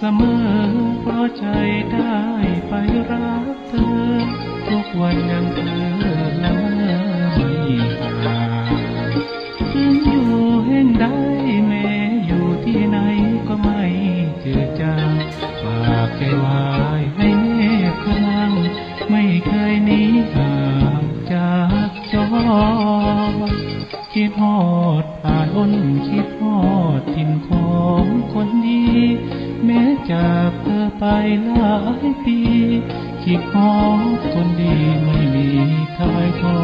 เสมอ เพราะใจได้ไปรักเธอ ทุกวันยังเธอละเมอไม่ห่างถึงอยู่แห่งใดแม้อยู่ที่ไหนก็ไม่เจือจางฝากใจไว้ให้แนบพลังไม่เคยหนีห่างจากจอคิดฮอดผ่านอ้นคิดฮอด จากเธอไปหลายปีคิดฮอดคนดีไม่มีทายทอ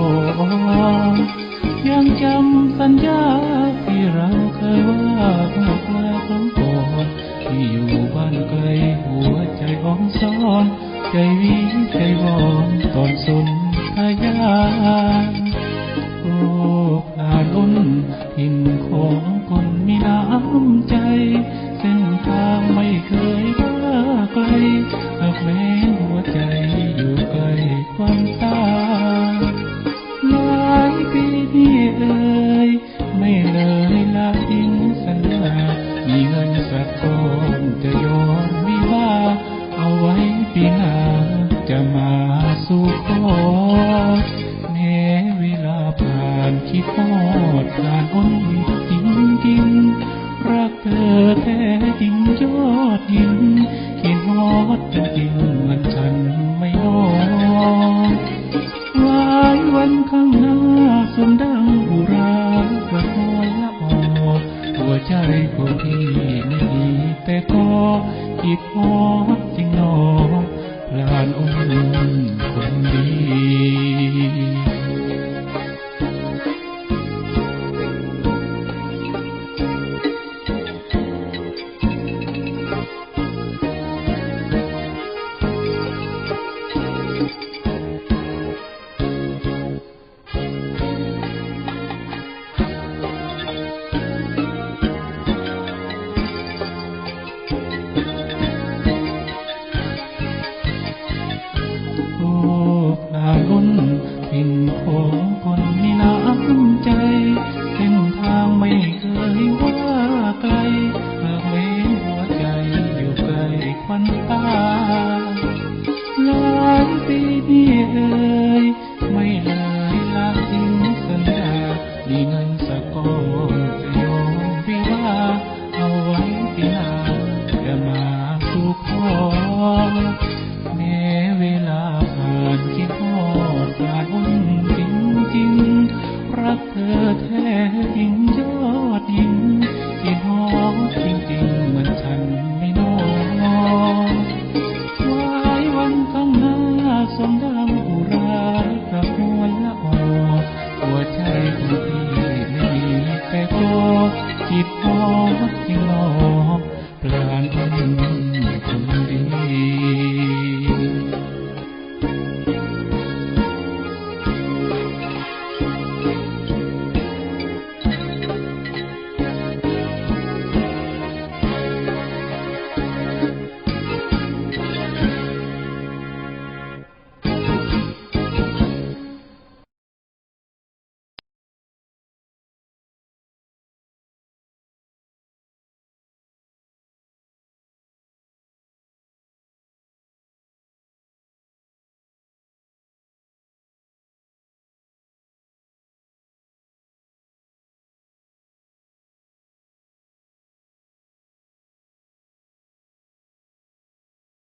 ยังจำสัญญาที่เราเคยว่าเมื่อคราครั้งก่อนที่อยู่บ้านไกลหัวใจอ่อนซ้อนใจวิใจวอนตอนสนทยานโอ้ผ่านล้นถิ่นของคน แต่ก็คิดฮอจริงหนอพลานอุ้มคนดี คิดพอดจริงหนอปลานคน